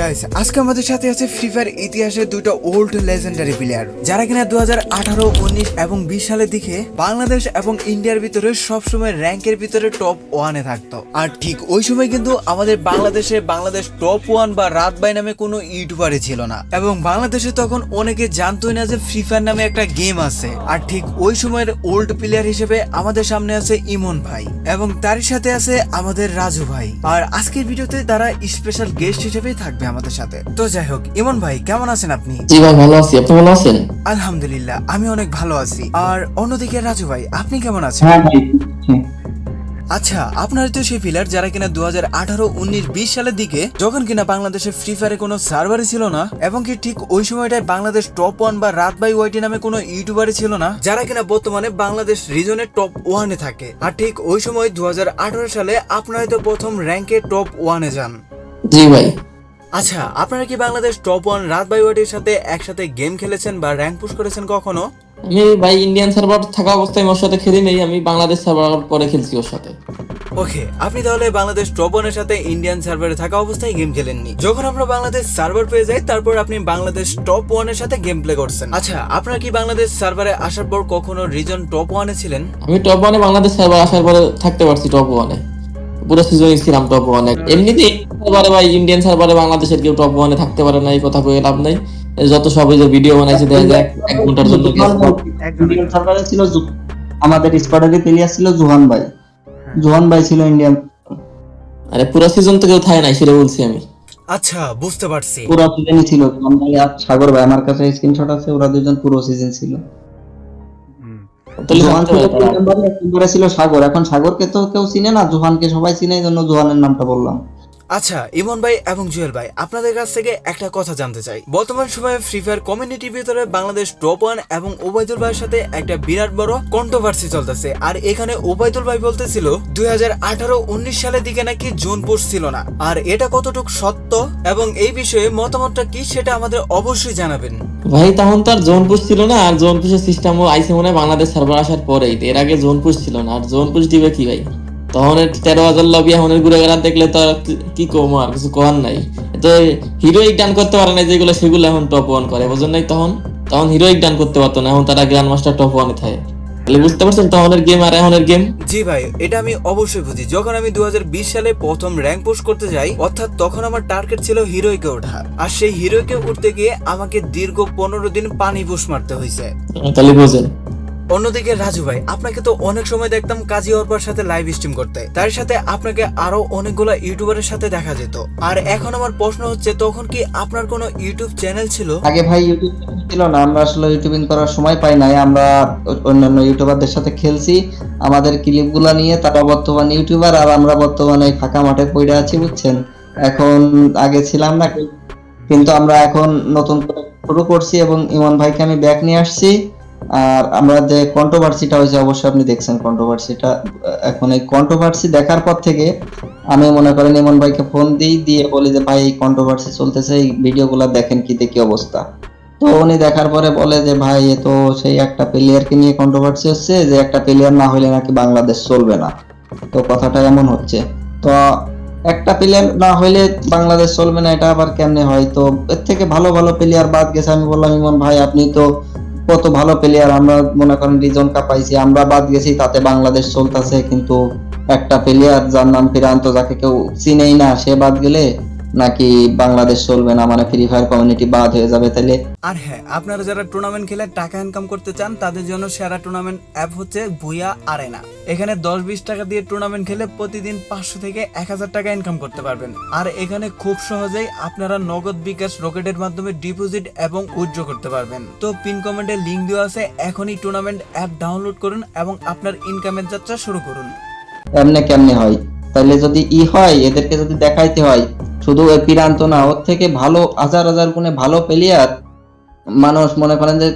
Guys আজকে আমাদের সাথে আছে ফ্রি ফায়ার ইতিহাসের দুটো ওল্ড লেজেন্ডারি প্লেয়ার যারা কিনা দু হাজার আঠারো, উনিশ এবং বিশ সালের দিকে বাংলাদেশ এবং ইন্ডিয়ার ভিতরে সবসময় র্যাঙ্কের ভিতরে টপ ওয়ানে থাকতো। আর ঠিক ওই সময় কিন্তু আমাদের বাংলাদেশে বাংলাদেশ টপ ওয়ান বা রাত বাই নামে কোনো ইউটিউবারই ছিল না। এবং বাংলাদেশে তখন অনেকে জানতোই না যে ফ্রি ফায়ার নামে একটা গেম আছে। আর ঠিক ওই সময়ের ওল্ড প্লেয়ার হিসেবে আমাদের সামনে আছে ইমন ভাই এবং তারই সাথে আছে আমাদের রাজু ভাই। আর আজকের ভিডিওতে তারা স্পেশাল গেস্ট হিসেবেই থাকবে আমাদের সাথে। তো যাই হোক ইমন ভাই কেমন আছেন আপনি? জি ভাই ভালো আছি। আপনি ভালো আছেন? আলহামদুলিল্লাহ আমি অনেক ভালো আছি। আর অন্যদিকে রাজু ভাই আপনি কেমন আছেন? হ্যাঁ ভাই। আচ্ছা আপনার তো সেই প্লেয়ার যারা কিনা দু হাজার আঠারো উনিশ বিশ সালের দিকে যখন কিনা বাংলাদেশে ফ্রি ফায়ারে কোনো সার্ভারই ছিল না এবং কি ঠিক ওই সময়টায় বাংলাদেশ টপ ওয়ান বা রাত বাই ওয়াইটি নামে কোনো ইউটিউবারই ছিল না যারা কিনা বর্তমানে বাংলাদেশ রিজনের টপ ওয়ানে থাকে। আর ঠিক ওই সময় দু হাজার আঠারো সালে আপনারা তো প্রথম র্যাঙ্কে টপ ওয়ানে যান। জি ভাই। আচ্ছা আপনারা কি বাংলাদেশ টপ ওয়ান রাত বাই ওয়াইটির সাথে একসাথে গেম খেলেছেন বা র্যাঙ্ক পুশ করেছেন কখনো? আমি ভাই ইন্ডিয়ান সার্ভার থাকা অবস্থায় ওর সাথে খেলি নেই আমি বাংলাদেশ সার্ভার পরে খেলছি ওর সাথে। ওকে আপনি তাহলে বাংলাদেশ টপ ওয়ানের সাথে ইন্ডিয়ান সার্ভারে থাকা অবস্থায় গেম খেলেননি। যখন আমরা বাংলাদেশ সার্ভার পেয়ে যাই তারপর আপনি বাংলাদেশ টপ ওয়ানের সাথে গেম প্লে করছেন। আচ্ছা আপনার কি বাংলাদেশ সার্ভারে আসার পর কখনো রিজন টপ ওয়ানে ছিলেন? আমি টপ ওয়ানে বাংলাদেশ সার্ভার আসার পরে থাকতে পারছি টপ ওয়ানে পুরো সিজনই ছিলাম টপ ওয়ানে এমনিতে সার্ভারে ইন্ডিয়ান সার্ভারে বাংলাদেশের কেউ টপ ওয়ানে থাকতে পারে না এই কথা কয়ে লাভ নাই। যত সবাই যে ভিডিও বানাইছে দেখা যায় এক- ঘণ্টার জন্য ইন্ডিয়ান সার্ভারে ছিল আমাদের স্কোয়াডের প্লেয়ার ছিল জোহান ভাই। জোহান ভাই ছিল ইন্ডিয়ান আরে পুরো সিজন তো কেউ থাকে নাই সেটা বলছি আমি। আচ্ছা বুঝতে পারছি। পুরো সিজনই ছিল। জোহান ভাই আর সাগর ভাই আমার কাছে স্ক্রিনশট আছে ওরা দুজন পুরো সিজন ছিল। জোহান নম্বরে, এক নম্বরে ছিল সাগর। এখন সাগরকে তো কেউ চিনে না জোহানকে সবাই চিনে এই জন্য জোহানের নামটা বললাম। আচ্ছা ইমন ভাই এবং জুয়েল ভাই, আপনাদের কাছ থেকে একটা কথা জানতে চাই। বর্তমান সময়ে ফ্রি ফায়ার কমিউনিটির ভিতরে বাংলাদেশ টপ ওয়ান এবং ওবায়দুল ভাইয়ের সাথে একটা বিরাট বড় কন্ট্রোভার্সি চলতেছে। আর এখানে ওবায়দুল ভাই বলতেছিল, দুই হাজার আঠারো উনিশ সালের দিকে নাকি জোন পোস্ট ছিল না। আর এটা কতটুকু সত্য এবং এই বিষয়ে মতামতটা কি সেটা আমাদের অবশ্যই জানাবেন। ভাই, তখন তার জোন পুশ ছিল না, আর জোন পুশের সিস্টেমও আইসে মনে বাংলাদেশ সার্ভার আসার পরেই। তো এর আগে জোন পুশ ছিল না, আর জোন পুশ দিবে কি ভাই? তখন তেরো হাজার লবি এখন ঘুরে গেলাম দেখলে তো কি- কম আর কিছু করার নাই। তো হিরোইক ডান করতে পারে না যেগুলো সেগুলো এখন টপ ওয়ান করে বোঝেন নাই তখন? তখন হিরোইক ডান করতে পারতো না এখন তারা গ্র্যান্ড মাস্টার টপ ওয়ানে থাকে। তাহলে বুঝতে পারছেন তখনের গেম আর এখনের গেম জি ভাই এটা আমি অবশ্যই বুঝি। যখন আমি দু হাজার বিশ সালে প্রথম র্যাঙ্ক পোস্ট করতে যাই অর্থাৎ তখন আমার টার্গেট ছিল হিরোইকে ওঠা। আর সেই হিরোইকে উঠতে গিয়ে আমাকে দীর্ঘ পনেরো দিন পানি বুশ মারতে হয়েছে তাহলে বোঝেন। অন্যদিকে রাজু ভাই, আপনাকে তো অনেক সময় দেখতাম কাজী অর্পার সাথে লাইভ স্ট্রিম করতে। তার সাথে আপনাকে আরও অনেকগুলো ইউটিউবারের সাথে দেখা যেত। আর এখন আমার প্রশ্ন হচ্ছে, তখন কি আপনার কোনো ইউটিউব চ্যানেল ছিল? আগে ভাই ইউটিউব ছিল না, আমরা আসলে ইউটিউবিং করার সময় পাই নাই। আমরা অন্যান্য ইউটিউবারদের সাথে খেলছি। আমাদের ক্লিপগুলো নিয়ে তারা বর্তমানে ইউটিউবার আর আমরা বর্তমানে ফাঁকা মাঠে পড়ে আছি, বুঝছেন? এখন আগে ছিলাম না, কিন্তু আমরা এখন নতুন শুরু করছি এবং ইমন ভাইকে আমি ব্যাক নিয়ে আসছি। আর আমরা যে কন্ট্রোভার্সিটা হয়েছে, অবশ্যই আপনি দেখছেন কন্ট্রোভার্সিটা এখন এই কন্ট্রোভার্সি দেখার পর থেকে আমি মনে করেন ইমন ভাইকে ফোন দিই দিয়ে বলি যে, ভাই, এই কন্ট্রোভার্সি চলতেছে, এই ভিডিওগুলো দেখেন কি দেখি অবস্থা। তো উনি দেখার পরে বলে যে, ভাই, এ তো সেই একটা প্লেয়ারকে নিয়ে কন্ট্রোভার্সি হচ্ছে, যে একটা প্লেয়ার না হলে নাকি বাংলাদেশ চলবে না। তো কথাটা এমন হচ্ছে। তো একটা প্লেয়ার না হইলে বাংলাদেশ চলবে না, এটা আবার কেমনে হয়? তো এর থেকে ভালো ভালো প্লেয়ার বাদ গেছে। আমি বললাম, ইমন ভাই, আপনি তো কত ভালো প্লেয়ার আমরা মনে করেন রিজন কাপ পাইছি, আমরা বাদ গেছি, তাতে বাংলাদেশ চলতেছে, কিন্তু একটা প্লেয়ার যার নাম ফিরান্ত যাকে কেউ চিনেই না, সে বাদ গেলে নাকি বাংলাদেশ চলবে না? মানে ফ্রি ফায়ার কমিউনিটি বাদ হয়ে যাবে তাহলে আর হ্যাঁ আপনারা যারা টুর্নামেন্ট খেলে টাকা ইনকাম করতে চান তাদের জন্য সেরা টুর্নামেন্ট অ্যাপ হচ্ছে ভুয়া আরেনা এখানে দশ বিশ টাকা দিয়ে টুর্নামেন্ট খেলে প্রতিদিন পাঁচশো থেকে এক হাজার টাকা ইনকাম করতে পারবেন। আর এখানে খুব সহজেই আপনারা নগদ বিকাশ রকেটের মাধ্যমে ডিপোজিট এবং উইথড্র করতে পারবেন। তো পিন কমেন্টে লিঙ্ক দেওয়া আছে এখনই টুর্নামেন্ট অ্যাপ ডাউনলোড করুন এবং আপনার ইনকামের যাত্রা শুরু করুন। এমনে কেমনে হয়? তাহলে যদি ই হয় এদেরকে যদি দেখাইতে হয় শুধু পিরান্ত না, ওর থেকে ভালো, হাজার হাজার গুণে ভালো প্লেয়ার মানুষ মনে করেন যে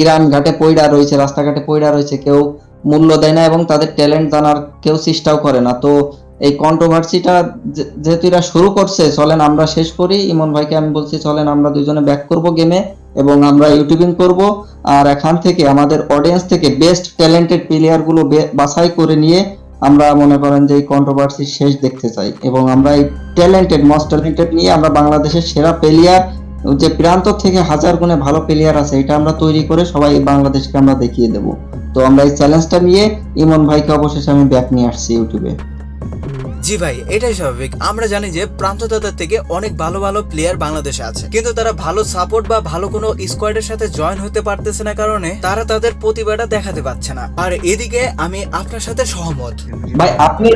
গ্রাম ঘাটে পয়ড়া রয়েছে, রাস্তাঘাটে পয়ড়া রয়েছে, কেউ মূল্য দেয় না এবং তাদের ট্যালেন্ট জানার কেউ চেষ্টাও করে না। তো এই কন্ট্রোভার্সিটা যেহেতু এরা শুরু করছে, চলেন আমরা শেষ করি। ইমন ভাইকে আমি বলছি, চলেন আমরা দুজনে ব্যাক করব গেমে এবং আমরা ইউটিউবিং করব। আর এখান থেকে আমাদের অডিয়েন্স থেকে বেস্ট ট্যালেন্টেড প্লেয়ারগুলো বাছাই করে নিয়ে আমরা মনে করেন যে এই কন্ট্রোভার্সি শেষ দেখতে চাই এবং আমরা এই ট্যালেন্টেড মোস্ট ট্যালেন্টেড নিয়ে আমরা বাংলাদেশের সেরা প্লেয়ার যে প্রান্ত থেকে হাজার গুণে ভালো প্লেয়ার আছে, এটা আমরা তৈরি করে সবাই বাংলাদেশকে আমরা দেখিয়ে দেব। তো আমরা এই চ্যালেঞ্জটা নিয়ে ইমন ভাইকে অবশেষে আমি ব্যাক নিয়ে আসছি ইউটিউবে। জি ভাই এটাই স্বাভাবিক। আমরা জানি যে প্রান্তদাতার থেকে অনেক ভালো ভালো প্লেয়ার বাংলাদেশে আছে। কিন্তু তারা ভালো সাপোর্ট বা ভালো কোনো স্কোয়াডের সাথে জয়েন হতে পারতেছে না কারণে তারা তাদের প্রতিভাটা দেখাতে পারছে না। আর এদিকে আমি আপনার সাথে সহমত। ভাই আপনি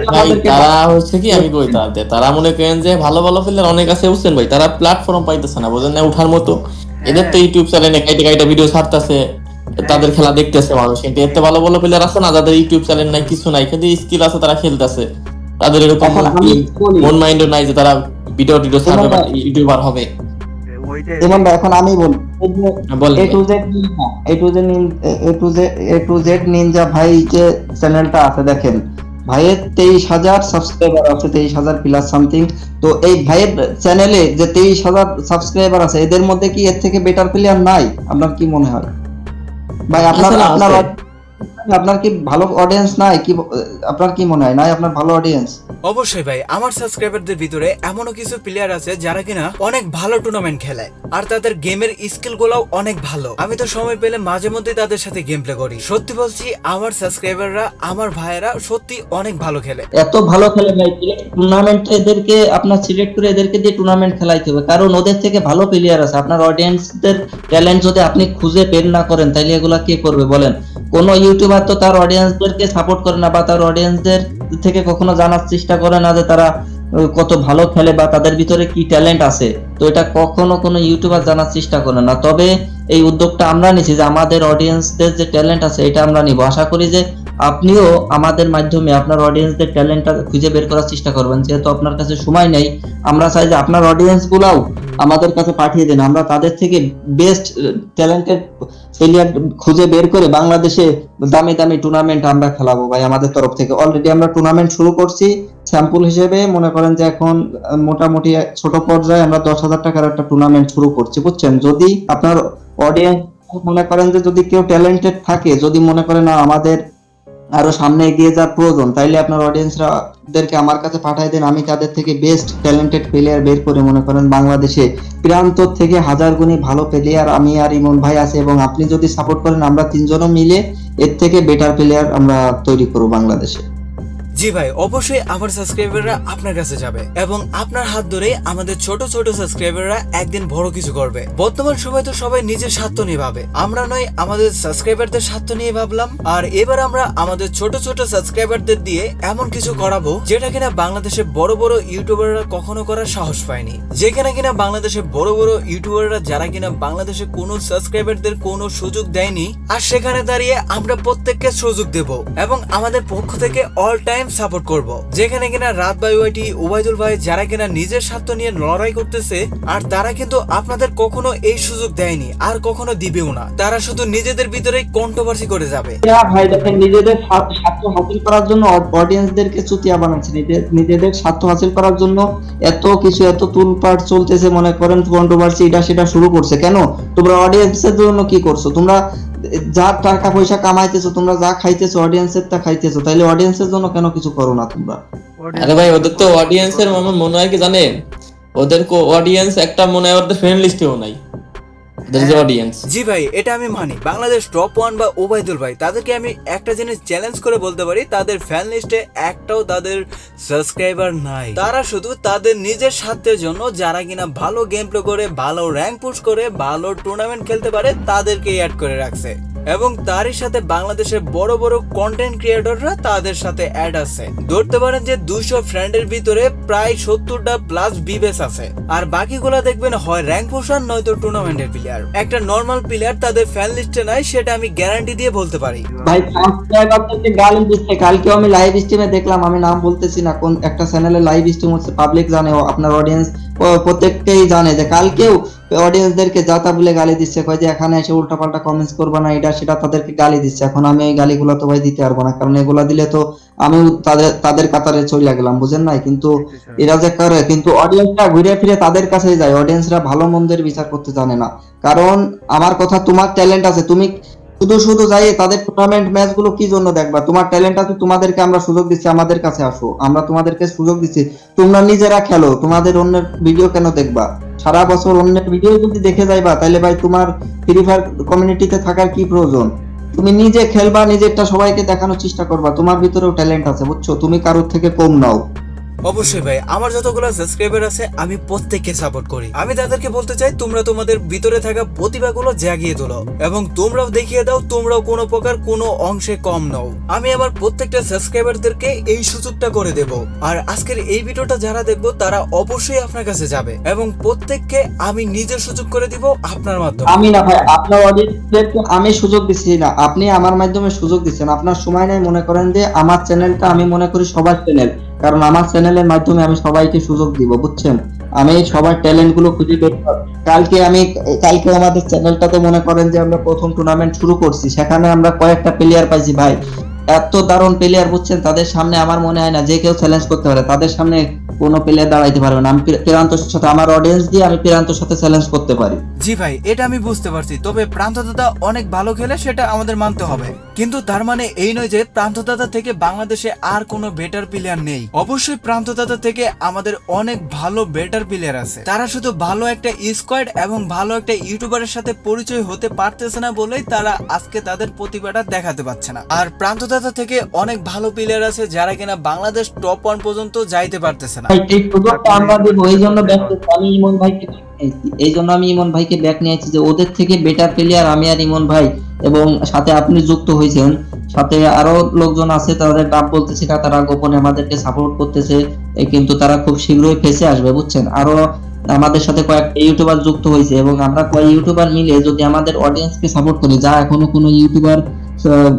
তারা হচ্ছে কি আমি কই তাদের? তারা মনে করেন যে ভালো ভালো প্লেয়ার অনেক আছে বুঝছেন ভাই তারা প্ল্যাটফর্ম পাইতেছে না বুঝেন না উঠার মতো। এদের তো ইউটিউব চ্যানেলে কাইটে কাইটে ভিডিও ছাড়তেছে তাদের খেলা দেখতেছে মানুষ। কিন্তু এতে ভালো ভালো প্লেয়ার আছে না যাদের ইউটিউব চ্যানেল নাই কিছু নাই কিন্তু স্কিল আছে তারা খেলতেছে। তাদের এরকম মন মাইন্ড নাই যে তারা ভিডিও টিডিও ছাড়বে তোমার- ইউটিউবার হবে। ভাই এখন আমি বলি A to Z ninja A to Z A to Z A to Z ninja ভাই যে চ্যানেলটা আছে দেখেন ভাইয়ের তেইশ হাজার সাবস্ক্রাইবার আছে তেইশ হাজার প্লাস সামথিং তো এই ভাইয়ের চ্যানেলে যে তেইশ হাজার সাবস্ক্রাইবার আছে এদের মধ্যে কি এর থেকে বেটার প্লেয়ার নাই? আপনার কি মনে হয়? ভাই আপনার আপনার। আপনার কি ভালো অডিয়েন্স নাই? কি আপনার কি মনে হয়? নাই আপনার ভালো অডিয়েন্স অবশ্যই ভাই আমার সাবস্ক্রাইবারদের ভিতরে এমনও কিছু প্লেয়ার আছে যারা কিনা অনেক ভালো টুর্নামেন্ট খেলে। আর তাদের গেমের স্কিল গুলাও অনেক ভালো। আমি তো সময় পেলে মাঝে মধ্যে তাদের সাথে গেম প্লে করি। সত্যি বলছি আমার সাবস্ক্রাইবাররা আমার ভাইয়েরা সত্যি অনেক ভালো খেলে। এত ভালো খেলে ভাই টুর্নামেন্ট এদেরকে আপনার সিলেক্ট করে এদেরকে দিয়ে টুর্নামেন্ট খেলাইতে হবে। কারণ ওদের থেকে ভালো প্লেয়ার আছে। আপনার অডিয়েন্সদের ট্যালেন্ট যদি আপনি খুঁজে বের না করেন তাহলে এগুলা কে করবে বলেন? কোন ইউটিউবার তো তার অডিয়েন্সদেরকে সাপোর্ট করে না বা তার অডিয়েন্সদের থেকে কখনো জানার চেষ্টা করে না যে তারা কত ভালো খেলে বা তাদের ভিতরে কি ট্যালেন্ট আছে। তো এটা কখনো কোনো ইউটিউবার জানার চেষ্টা করে না। তবে এই উদ্যোগটা আমরা নিছি যে আমাদের অডিয়েন্সদের যে ট্যালেন্ট আছে, এটা আমরা নিব। আশা করি যে আপনিও আমাদের মাধ্যমে আপনার অডিয়েন্সদের ট্যালেন্টটা খুঁজে বের করার চেষ্টা করবেন। যেহেতু আপনার কাছে সময় নেই, আমরা চাই যে আপনার অডিয়েন্স গুলাও আমাদের কাছে পাঠিয়ে দেন। আমরা তাদের থেকে বেস্ট ট্যালেন্টেড প্লেয়ার খুঁজে বের করে বাংলাদেশে দামি দামি টুর্নামেন্ট আমরা খেলাবো ভাই আমাদের তরফ থেকে। অলরেডি আমরা টুর্নামেন্ট শুরু করছি স্যাম্পল হিসেবে মনে করেন যে এখন মোটামুটি ছোট পর্যায়ে আমরা দশ হাজার টাকার একটা টুর্নামেন্ট শুরু করছি, বুঝছেন? যদি আপনার অডিয়েন্স মনে করেন যে যদি কেউ ট্যালেন্টেড থাকে, যদি মনে করেন আমাদের আরও সামনে এগিয়ে যাওয়ার প্রয়োজন। তাইলে আপনার অডিয়েন্সরা দেরকে আমার কাছে পাঠাই দেন, আমি তাদের থেকে বেস্ট ট্যালেন্টেড প্লেয়ার বের করে মনে করেন বাংলাদেশে। প্রান্ত থেকে হাজার গুণী ভালো প্লেয়ার আমি আর ইমন ভাই আছে এবং আপনি যদি সাপোর্ট করেন, আমরা তিনজনও মিলে এর থেকে বেটার প্লেয়ার আমরা তৈরি করব বাংলাদেশে। জি ভাই, অবশ্যই আমার সাবস্ক্রাইবাররা আপনার কাছে যাবে এবং আপনার হাত ধরে আমাদের ছোট ছোট সাবস্ক্রাইবাররা একদিন বড় কিছু করবে। বর্তমান সময় তো সবাই নিজের স্বার্থ নিয়ে ভাবে। আমরা নয়, আমাদের সাবস্ক্রাইবারদের স্বার্থ নিয়ে ভাবলাম। আর এবার আমরা আমাদের ছোট ছোট সাবস্ক্রাইবারদের দিয়ে এমন কিছু করাবো যেটা কিনা বাংলাদেশে বড় বড় ইউটিউবাররা কখনো করার সাহস পায়নি। যেখানে কিনা বাংলাদেশে বড় বড় ইউটিউবাররা যারা কিনা বাংলাদেশে কোনো সাবস্ক্রাইবারদের কোনো সুযোগ দেয়নি, আর সেখানে দাঁড়িয়ে আমরা প্রত্যেককে সুযোগ দেব। এবং আমাদের পক্ষ থেকে অল টাইম সাপোর্ট করব। যেখানে কিনা রাত বাই ওয়াইটি, ওবায়দুল ভাই যারা কিনা নিজের স্বার্থ নিয়ে লড়াই করতেছে, আর তারা কিন্তু আপনাদের কখনো এই সুযোগ দেয়নি, আর কখনো দিবেও না। তারা শুধু নিজেদের ভিতরেই কন্ট্রোভার্সি করে যাবে। ভাই দেখেন, নিজেদের স্বার্থ হাসিল করার জন্য অডিয়েন্সদেরকে চুতিয়া বানাচ্ছে। নিজেদের স্বার্থ হাসিল করার জন্য এত কিছু, এত তুলপাট চলতেছে, মনে করেন কন্ট্রোভার্সি এটা সেটা শুরু করছে। কেন? তোমরা অডিয়েন্সের জন্য কি করছ? তোমরা যা টাকা পয়সা কামাইতেছো তোমরা যা খাইতেছো অডিয়েন্সের তা খাইতেছো তাইলে অডিয়েন্সের জন্য কেন কিছু করো না তোমরা? আরে ভাই ওদের তো অডিয়েন্সের মনে হয় কি জানে ওদের অডিয়েন্স একটা মনে হয় ওদের ফ্রেন্ড লিস্টেও নাই। জি ভাই, এটা আমি মানি। বাংলাদেশ টপ ওয়ান বা ওবায়দুল ভাই, তাদেরকে আমি একটা জিনিস চ্যালেঞ্জ করে বলতে পারি, তাদের ফ্যান লিস্টে একটাও তাদের সাবস্ক্রাইবার নাই। তারা শুধু তাদের নিজের স্বার্থের জন্য যারা কিনা ভালো গেম প্লে করে, ভালো র্যাঙ্ক পুশ করে, ভালো টুর্নামেন্ট খেলতে পারে তাদেরকে অ্যাড করে রাখছে। এবং তারই সাথে বাংলাদেশের বড় বড় কন্টেন্ট ক্রিয়েটররা তাদের সাথে অ্যাড আছে। ধরতে পারেন যে দুইশো ফ্রেন্ডের ভিতরে প্রায় সত্তরটা প্লাস বিবেস আছে। আর বাকিগুলা দেখবেন হয় র্যাঙ্ক পোষার নয়তো টুর্নামেন্টের প্লেয়ার একটা নর্মাল প্লেয়ার তাদের ফ্যান লিস্টে নাই, সেটা আমি গ্যারান্টি দিয়ে বলতে পারি। ভাই সাবস্ক্রাইবারদেরকে গালি দিচ্ছে। কালকেও আমি লাইভ স্ট্রিমে দেখলাম, আমি নাম বলতেছি না, কোন একটা চ্যানেলে লাইভ স্ট্রিম হচ্ছে পাবলিক জানে আপনার অডিয়েন্স প্রত্যেককেই জানে যে কালকেও অডিয়েন্সদেরকে যাতা বলে গালি দিচ্ছে, কয় যে এখানে এসে উল্টাপাল্টা কমেন্টস করবে না, এটা সেটা তাদেরকে গালি দিচ্ছে। এখন আমি এই গালিগুলো তো ভাই দিতে পারব না, কারণ এগুলা দিলে তো আমিও তাদের তাদের কাতারে চলে গেলাম, বুঝেন নাই? কিন্তু এরা যে করে, কিন্তু অডিয়েন্সরা ঘুরে ফিরে তাদের কাছেই যায় অডিয়েন্সরা ভালো মন্দের বিচার করতে জানে না। কারণ আমার কথা তোমার ট্যালেন্ট আছে, তুমি শুধু শুধু যাই, তাদের টুর্নামেন্ট ম্যাচগুলো কি জন্য দেখবা? তোমার ট্যালেন্ট আছে, তোমাদেরকে আমরা সুযোগ দিচ্ছি, আমাদের কাছে আসো। আমরা তোমাদেরকে সুযোগ দিচ্ছি, তোমরা নিজেরা খেলো, তোমাদের অন্যের ভিডিও কেন দেখবা? সারা বছর অন্যের ভিডিও যদি দেখে যাইবা তাহলে ভাই তোমার ফ্রি ফায়ার কমিউনিটিতে থাকার কি প্রয়োজন? তুমি নিজে খেলবা, নিজেরটা সবাইকে দেখানোর চেষ্টা করবা, তোমার ভিতরেও ট্যালেন্ট আছে, বুঝছ? তুমি কারোর থেকে কম নাও। অবশ্যই ভাই, আমার যতগুলো সাবস্ক্রাইবার আছে, আমি প্রত্যেককে সাপোর্ট করি। আমি তাদেরকে বলতে চাই, তোমরা তোমাদের ভিতরে থাকা প্রতিভাগুলো জাগিয়ে তোলো এবং তোমরাও দেখিয়ে দাও, তোমরাও কোনো প্রকার কোনো অংশে কম নও। আমি আমার প্রত্যেকটা সাবস্ক্রাইবারদেরকে এই সুযোগটা করে দেব। আর আজকের এই ভিডিওটা যারা দেখব, তারা অবশ্যই আপনার কাছে যাবে এবং প্রত্যেককে আমি নিজের সুযোগ করে দিব আপনার মাধ্যমে। আমি না ভাই, আপনার অডিয়েন্সদেরকে আমি সুযোগ দিচ্ছি না। আপনি আমার মাধ্যমে সুযোগ দিচ্ছেন। আপনার সময় নেই, মনে করেন যে আমার চ্যানেলটা আমি মনে করি সবার চ্যানেল কারণ আমার চ্যানেলের মাধ্যমে আমি সবাইকে সুযোগ দিব, বুঝছেন আমি সবার ট্যালেন্টগুলো খুঁজে বের। কালকে আমি, কালকে আমাদের চ্যানেলটা তো মনে করেন যে আমরা প্রথম টুর্নামেন্ট শুরু করছি, সেখানে আমরা কয়েকটা প্লেয়ার পাইছি ভাই এত দারুণ প্লেয়ার বুঝছেন? তাদের সামনে আমার মনে হয় না যে কেউ চ্যালেঞ্জ করতে পারে। তাদের সামনে কোনো প্লেয়ার দাঁড়াইতে পারবে না। আমি প্রান্তর সাথে আমার অডিয়েন্স দিয়ে আমি প্রান্তর সাথে চ্যালেঞ্জ করতে পারি। জি ভাই, এটা আমি বুঝতে পারছি। তবে প্রান্তদাতা অনেক ভালো খেলে, সেটা আমাদের মানতে হবে। কিন্তু তার মানে এই নয় যে প্রান্তদাতা থেকে বাংলাদেশে আর কোনো বেটার প্লেয়ার নেই। অবশ্যই প্রান্তদাতা থেকে আমাদের অনেক ভালো বেটার প্লেয়ার আছে। তারা শুধু ভালো একটা স্কোয়াড এবং ভালো একটা ইউটিউবারের সাথে পরিচয় হতে পারতেছে না বলেই তারা আজকে তাদের প্রতিভাটা দেখাতে পারছে না। আর প্রান্তদাতা থেকে অনেক ভালো প্লেয়ার আছে যারা কিনা বাংলাদেশ টপ ওয়ান পর্যন্ত যাইতে পারতেছে না। এই সুযোগটা আমরা দেব এই জন্য ব্যাক আমি ইমন ভাইকে। এই জন্য আমি ইমন ভাইকে ব্যাক নিয়েছি যে ওদের থেকে বেটার প্লেয়ার আমি আর ইমন ভাই এবং সাথে আপনি যুক্ত হয়েছেন। সাথে আরও লোকজন আছে তাদের ডাব বলতেছে না, তারা গোপনে আমাদেরকে সাপোর্ট করতেছে কিন্তু তারা খুব শীঘ্রই ফেসে আসবে বুঝছেন? আরও আমাদের সাথে কয়েকটা ইউটিউবার যুক্ত হয়েছে এবং আমরা কয়েক ইউটিউবার মিলে যদি আমাদের অডিয়েন্সকে সাপোর্ট করি যা এখনও কোনো ইউটিউবার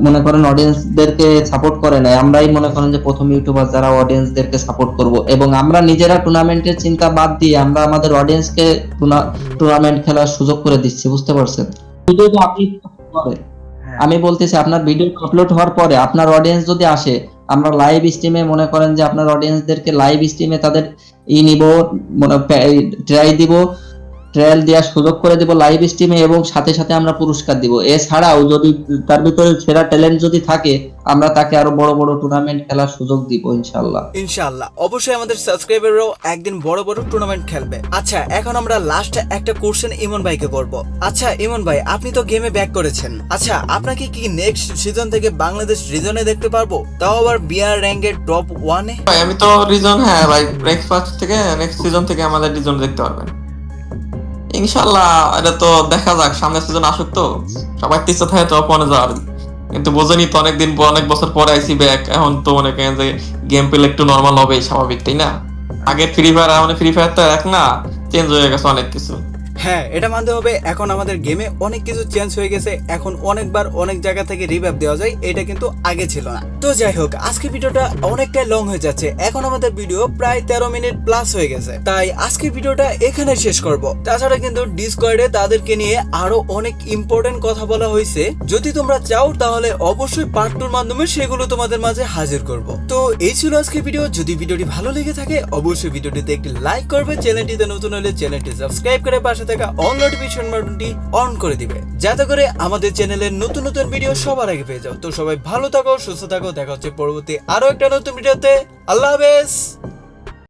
মনে করেন অডিয়েন্সদেরকে সাপোর্ট করে নাই আমরাই মনে করেন যে প্রথম ইউটিউবার যারা অডিয়েন্সদেরকে সাপোর্ট করব। এবং আমরা নিজেরা টুর্নামেন্টের চিন্তা বাদ দিয়ে আমরা আমাদের অডিয়েন্সকে টুর্নামেন্ট খেলার সুযোগ করে দিচ্ছি বুঝতে পারছেন? শুধু যে আপনি করে। আমি বলতেছি আপনার ভিডিও আপলোড হওয়ার পরে আপনার অডিয়েন্স যদি আসে আমরা লাইভ স্ট্রিমে মনে করেন যে আপনার অডিয়েন্সদেরকে লাইভ স্ট্রিমে তাদের ই নিব মনে ট্রাই দিব। ট্রায়াল দেওয়ার সুযোগ করে দিব লাইভ স্ট্রিমে এবং সাথে সাথে আমরা পুরস্কার দিব। এছাড়াও যদি তার ভিতরে সেরা ট্যালেন্ট যদি থাকে আমরা তাকে আরও বড় বড় টুর্নামেন্ট খেলার সুযোগ দিব ইনশাল্লাহ ইনশাআল্লাহ। অবশ্যই আমাদের সাবস্ক্রাইবাররাও একদিন বড় বড় টুর্নামেন্ট খেলবে। আচ্ছা এখন আমরা লাস্ট একটা কোশ্চেন ইমন ভাইকে করব। আচ্ছা ইমন ভাই আপনি তো গেমে ব্যাক করেছেন। আচ্ছা আপনাকে কি নেক্সট সিজন থেকে বাংলাদেশ রিজনে দেখতে পারব? তাও আবার বিআর র্যাঙ্কের টপ ওয়ানে আমি তো রিজন হ্যাঁ ভাই নেক্সট পার্ট থেকে নেক্সট সিজন থেকে আমাদের রিজন দেখতে পারবেন। ইনশাল্লাহ এটা তো দেখা যাক সামনে সিজন আসুক তো। সবাই ইচ্ছা থাকে তো অপনে যাওয়ার। কিন্তু বোঝেনি তো অনেকদিন পর অনেক বছর পরে আইসি ব্যাক এখন তো মনে করেন যে গেম প্লে একটু নর্মাল হবে স্বাভাবিক, তাই না? আগের ফ্রি ফায়ার এখন ফ্রি ফায়ার তো এক না চেঞ্জ হয়ে গেছে অনেক কিছু। হ্যাঁ এটা মানতে হবে এখন আমাদের গেমে অনেক কিছু চেঞ্জ হয়ে গেছে। এখন অনেকবার অনেক জায়গা থেকে রিভাইভ দেওয়া যায়, এটা কিন্তু আগে ছিল না। তো যাই হোক আজকে ভিডিওটা অনেকটাই লং হয়ে যাচ্ছে। এখন আমাদের ভিডিও প্রায় তেরো মিনিট প্লাস হয়ে গেছে। তাই আজকে ভিডিওটা এখানে শেষ করব। তাছাড়া কিন্তু ডিসকর্ডে তাদেরকে নিয়ে আরও অনেক ইম্পর্টেন্ট কথা বলা হয়েছে। যদি তোমরা চাও, তাহলে অবশ্যই পার্ট টুর মাধ্যমে সেগুলো তোমাদের মাঝে হাজির করব। তো এই ছিল আজকে ভিডিও যদি ভিডিওটি ভালো লেগে থাকে, অবশ্যই ভিডিওটিতে একটি লাইক করবে। চ্যানেলটিতে নতুন হলে চ্যানেলটি সাবস্ক্রাইব করে পাশে থাকা অল নোটিফিকেশন বাটনটি অন করে দিবে। যাতে করে আমাদের চ্যানেলের নতুন নতুন ভিডিও সবার আগে পেয়ে যাও। তো সবাই ভালো থাকো, সুস্থ থাকো, দেখা হচ্ছে পরবর্তী আরও একটা নতুন ভিডিওতে। আল্লাহ হাফেজ!